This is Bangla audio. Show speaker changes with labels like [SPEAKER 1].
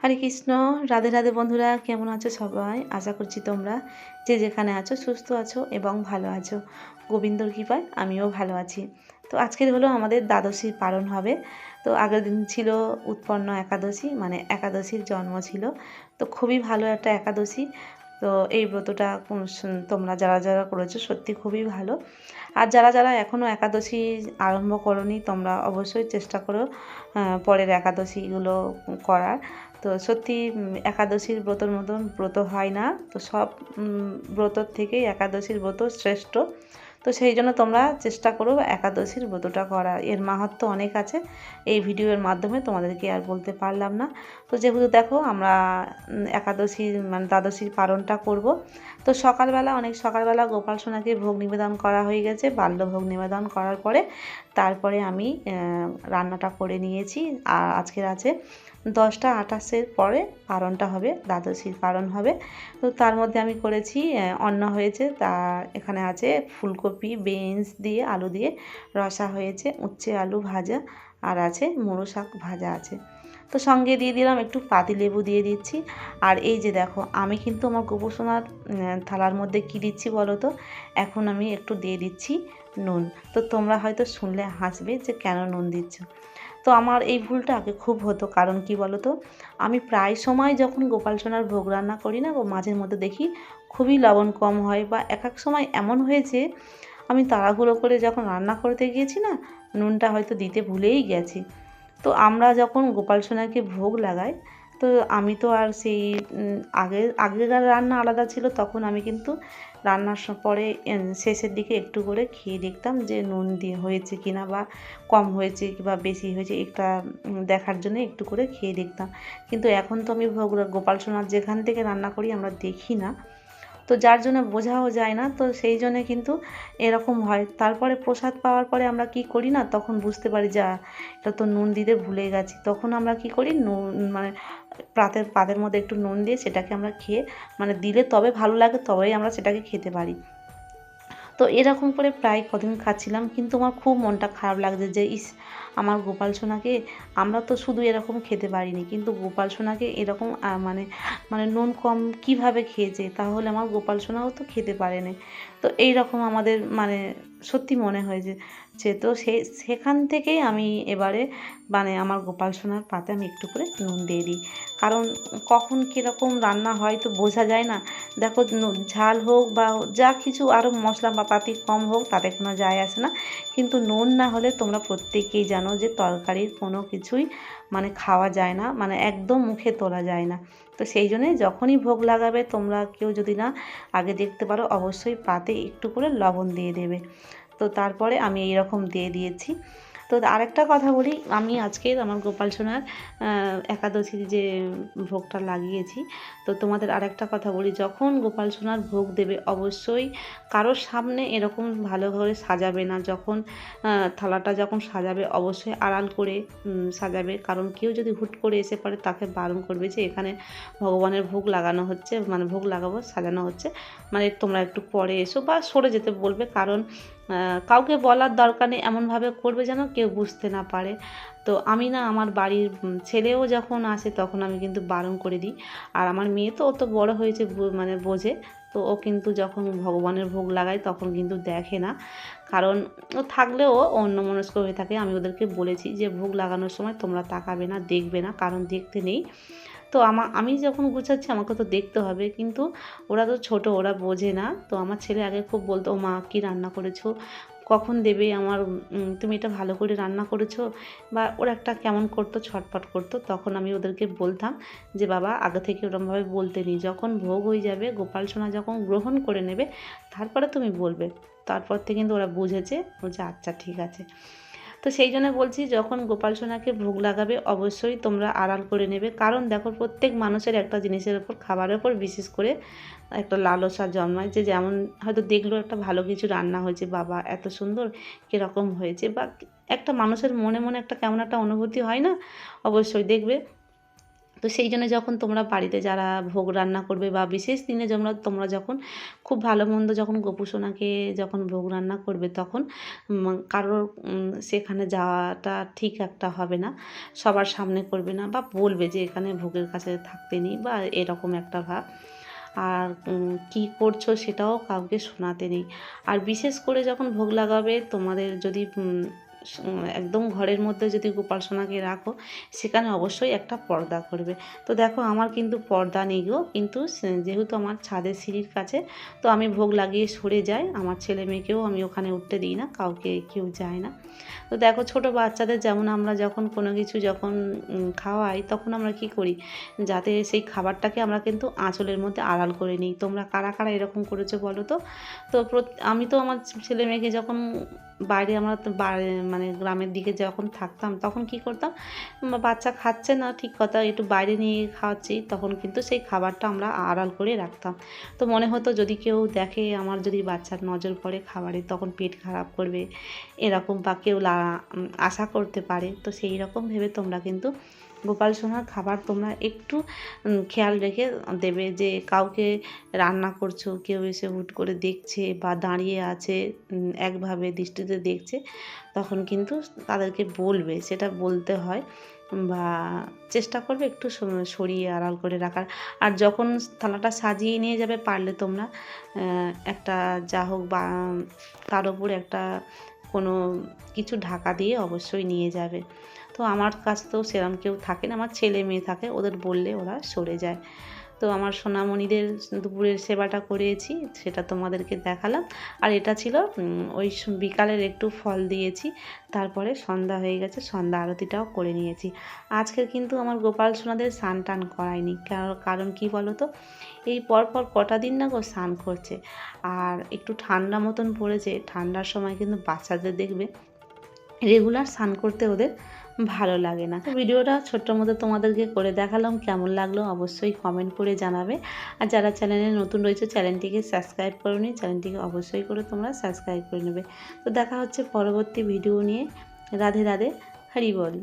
[SPEAKER 1] হরে কৃষ্ণ, রাধে রাধে বন্ধুরা, কেমন আছো সবাই? আশা করছি তোমরা যে যেখানে আছো সুস্থ আছো এবং ভালো আছো। গোবিন্দর কৃপায় আমিও ভালো আছি। তো আজকের হলো আমাদের দ্বাদশী পালন হবে। তো আগের দিন ছিল উৎপন্ন একাদশী মানে একাদশীর জন্ম ছিল। তো খুবই ভালো একটা একাদশী। তো এই ব্রতটা তোমরা যারা যারা করেছ সত্যি খুবই ভালো। আর যারা যারা এখনও একাদশী আরম্ভ করনি, তোমরা অবশ্যই চেষ্টা করো পরের একাদশীগুলো করার। তো সত্যি একাদশীর ব্রতর মতন ব্রত হয় না। তো সব ব্রতর থেকেই একাদশীর ব্রত শ্রেষ্ঠ। তো সেই জন্য তোমরা চেষ্টা করো একাদশীর ব্রতটা করার এর মাহাত্ম্য অনেক আছে। এই ভিডিওর মাধ্যমে তোমাদেরকে আর বলতে পারলাম না। তো যেহেতু দেখো আমরা একাদশীর মানে দ্বাদশীর পালনটা করব, তো সকালবেলা অনেক সকালবেলা গোপাল সোনাকে ভোগ নিবেদন করা হয়ে গেছে বাল্য ভোগ নিবেদন করার পরে তারপরে আমি রান্নাটা করে নিয়েছি। আর আজকের আছে দশটা আঠাশের পরে পালনটা হবে, দ্বাদশীর পালন হবে। তো তার মধ্যে আমি করেছি অন্ন হয়েছে, তা এখানে আছে ফুলকপি বিনস দিয়ে আলু দিয়ে রসা হয়েছে, উচ্ছে আলু ভাজা আর আছে মুড়ো শাক ভাজা আছে। তো সঙ্গে দিয়ে দিলাম একটু পাতি লেবু দিয়ে দিচ্ছি। আর এই যে দেখো, আমি কিন্তু আমার গোপোষণার থালার মধ্যে কী দিচ্ছি বলো তো? এখন আমি একটু দিয়ে দিচ্ছি নুন। তো তোমরা হয়তো শুনলে হাসবে যে কেন নুন দিচ্ছ? তো আমার এই ভুলটা আগে খুব হতো, কারণ কি বলো তো? আমি প্রায় সময় যখন গোপাল সোনার ভোগ রান্না করি না মাঝের মধ্যে দেখি খুবই লবণ কম হয় বা এক এক সময় এমন হয়েছে, আমি তাড়াহুড়ো করে যখন রান্না করতে গিয়েছি না, নুনটা হয়তো দিতে ভুলেই গেছি। তো আমরা যখন গোপাল সোনাকে ভোগ লাগাই, তো আমি তো আর সেই আগে, আগেকার রান্না আলাদা ছিল, তখন আমি কিন্তু রান্নার পরে শেষের দিকে একটু করে খেয়ে দেখতাম যে নুন দিয়ে হয়েছে কিনা বা কম হয়েছে কি বা বেশি হয়েছে, একটা দেখার জন্য একটু করে খেয়ে দেখতাম। কিন্তু এখন তো আমি ভোগ, গোপাল সোনার যেখান থেকে রান্না করি আমরা দেখি না। তো যার জন্য বোঝাও যায় না, তো সেই জন্য কিন্তু এরকম হয়। তারপরে প্রসাদ পাওয়ার পরে আমরা কি করি না, তখন বুঝতে পারি যা এটা তো নুন দিতে ভুলে গেছি। তখন আমরা কি করি, নুন মানে পাতের পাতের মধ্যে একটু নুন দিয়ে সেটাকে আমরা খেয়ে মানে দিলে তবে ভালো লাগে, তবেই আমরা সেটাকে খেতে পারি। তো এরকম করে প্রায় কদিন খাচ্ছিলাম, কিন্তু আমার খুব মনটা খারাপ লাগছে যে, ইস, আমার গোপাল সোনাকে আমরা তো শুধু এরকম খেতে পারিনি, কিন্তু গোপাল সোনাকে এরকম মানে মানে নুন কম কীভাবে খেয়েছে? তাহলে আমার গোপাল সোনাও তো খেতে পারেনি। তো এই রকম আমাদের মানে সত্যি মনে হয়েছে যে তো সে, সেখান থেকেই আমি এবারে মানে আমার গোপাল সোনার পাতে আমি একটু করে নুন দিয়ে দিই। কারণ কখন কীরকম রান্না হয় তো বোঝা যায় না। দেখো ঝাল হোক বা যা কিছু আরও মশলা বা পাতি কম হোক তাতে কোনো যায় আসে না। কিন্তু নুন না হলে তোমরা প্রত্যেকেই জানো যে তরকারির কোনো কিছুই মানে খাওয়া যায় না মানে একদম মুখে তোলা যায় না। তো সেই জন্যে যখনই ভোগ লাগাবে তোমরা কেউ যদি না আগে দেখতে পারো অবশ্যই পাতে একটু করে লবণ দিয়ে দেবে। তো তারপরে আমি এই রকম দিয়ে দিয়েছি। তো আরেকটা কথা বলি, আমি আজকে আমার গোপাল সোনার একাদশীর যে ভোগটা লাগিয়েছি, তো তোমাদের আরেকটা কথা বলি, যখন গোপাল সোনার ভোগ দেবে অবশ্যই কারোর সামনে এরকম ভালো করে সাজাবে না, যখন থালাটা যখন সাজাবে অবশ্যই আড়াল করে সাজাবে, কারণ কেউ যদি হুট করে এসে পড়ে তাকে বারণ করবে যে এখানে ভগবানের ভোগ লাগানো হচ্ছে মানে ভোগ লাগাবো, সাজানো হচ্ছে মানে তোমরা একটু পরে এসো বা সরে যেতে বলবে, কারণ কাউকে বলার দরকার নেই, এমনভাবে করবে যেন কেউ বুঝতে না পারে। তো আমি না আমার বাড়ির ছেলেও যখন আসে তখন আমি কিন্তু বারণ করে দিই। আর আমার মেয়ে তো অত বড় হয়েছে মানে বোঝে, তো ও কিন্তু যখন ভগবানের ভোগ লাগায় তখন কিন্তু দেখে না। কারণ ও থাকলেও ও অন্যমনস্ক হয়ে থাকে। আমি ওদেরকে বলেছি যে, ভোগ লাগানোর সময় তোমরা তাকাবে না, দেখবে না, কারণ দেখতে নেই। তো আমা, আমি যখন গুছাচ্ছি আমাকে তো দেখতে হবে। কিন্তু ওরা তো ছোট, ওরা বোঝে না। তো আমার ছেলে আগে খুব বলতো মা, কী রান্না করেছ? কখন দেবে আমার তুমি এটা ভালো করে রান্না করেছ? বা ওরা একটা কেমন করতো ছটপট করতো। তখন আমি ওদেরকে বলতাম যে, বাবা, আগে থেকে ওরমভাবে বলতে নেই। যখন ভোগ হয়ে যাবে, গোপাল সোনা যখন গ্রহণ করে নেবে, তারপরে তুমি বলবে। তারপর থেকে কিন্তু ওরা বুঝেছে। বলছে আচ্ছা ঠিক আছে। তো সেই জন্য বলছি, যখন গোপাল সোনাকে ভোগ লাগাবে, অবশ্যই তোমরা আড়াল করে নেবে। কারণ দেখো, প্রত্যেক মানুষের একটা জিনিসের ওপর, খাবারের ওপর বিশেষ করে একটা লালসা জন্মায়। যে যেমন হয়তো দেখল একটা ভালো কিছু রান্না হয়েছে, বাবা এত সুন্দর, কীরকম হয়েছে, বা একটা মানুষের মনে মনে একটা কেমন একটা অনুভূতি হয় না? অবশ্যই দেখবে। তো সেই জন্য যখন তোমরা বাড়িতে যারা ভোগ রান্না করবে বা বিশেষ দিনে তোমরা তোমরা যখন খুব ভালো মন্দ যখন গোপুসোনাকে যখন ভোগ রান্না করবে তখন কারোর সেখানে যাওয়াটা ঠিক একটা হবে না। সবার সামনে করবে না বা বলবে যে এখানে ভোগের কাছে থাকতে নেই বা এরকম একটা ভাব। আর কি করছ সেটাও কাউকে শোনাতে নেই। আর বিশেষ করে যখন ভোগ লাগাবে, তোমাদের যদি একদম ঘরের মধ্যে যদি গোপাল সোনাকে রাখো, সেখানে অবশ্যই একটা পর্দা করবে। তো দেখো, আমার কিন্তু পর্দা নেই গো, কিন্তু যেহেতু আমার ছাদের সিঁড়ির কাছে, তো আমি ভোগ লাগিয়ে সরে যাই। আমার ছেলে মেয়েকেও আমি ওখানে উঠতে দিই না, কাউকে কেউ যায় না। তো দেখো, ছোট বাচ্চাদের যেমন আমরা যখন কোনো কিছু যখন খাওয়াই, তখন আমরা কি করি? যাতে সেই খাবারটাকে আমরা কিন্তু আঁচলের মধ্যে আড়াল করে নিই। তোমরা কারা কারা এরকম করেছ বলো তো? তো আমি তো আমার ছেলে মেয়েকে যখন বাইরে আমরা মানে গ্রামের দিকে যখন থাকতাম তখন কি করতাম বাচ্চা খাচ্ছে না ঠিক কথা, একটু বাইরে নিয়ে খাওয়াচ্ছি, তখন কিন্তু সেই খাবারটা আমরা আড়াল করে রাখতাম। তো মনে হতো যদি কেউ দেখে আমার যদি বাচ্চার নজর পড়ে খাবারে, তখন পেট খারাপ করবে, এরকম বা কেউ আশা করতে পারে। তো সেই রকম ভেবে তোমরা কিন্তু গোপাল সোনার খাবার তোমরা একটু খেয়াল রেখে দেবে যে কাউকে রান্না করছ, কেউ এসে হুট করে দেখছে বা দাঁড়িয়ে আছে একভাবে দৃষ্টিতে দেখছে, তখন কিন্তু তাদেরকে বলবে, সেটা বলতে হয় বা চেষ্টা করবে একটু সরিয়ে আড়াল করে রাখার। আর যখন থালাটা সাজিয়ে নিয়ে যাবে পারলে তোমরা একটা যা হোক বা তার উপরে একটা কোনো কিছু ঢাকা দিয়ে অবশ্যই নিয়ে যাবে। তো আমার কাছে তো সেরকম কেউ থাকে না, আমার ছেলে মেয়ে থাকে, ওদের বললে ওরা সরে যায়। তো আমার সোনামণিদের দুপুরের সেবাটা করেছি, সেটা তোমাদেরকে দেখালাম। আর এটা ছিল ওই বিকালের একটু ফল দিয়েছি, তারপরে সন্ধ্যা হয়ে গেছে, সন্ধ্যা আরতিটাও করে নিয়েছি। আজকের কিন্তু আমার গোপাল সোনাদের স্নান টান করায়নি কার- কারণ কি বলো তো এই পরপর কটা দিন না গো স্নান করছে, আর একটু ঠান্ডা মতন পড়েছে, ঠান্ডার সময় কিন্তু বাচ্চাদের দেখবে, রেগুলার স্নান করতে ওদের ভালো লাগে না। ভিডিওটা ছোট্ট মতো তোমাদেরকে করে দেখালাম, কেমন লাগল অবশ্যই কমেন্ট করে জানাবে। আর যারা চ্যানেলে নতুন রয়েছে চ্যানেলটিকে সাবস্ক্রাইব করে করোনি চ্যানেলটিকে অবশ্যই করে তোমরা সাবস্ক্রাইব করে নেবে। তো দেখা হচ্ছে পরবর্তী ভিডিও নিয়ে। রাধে রাধে, হরি বল।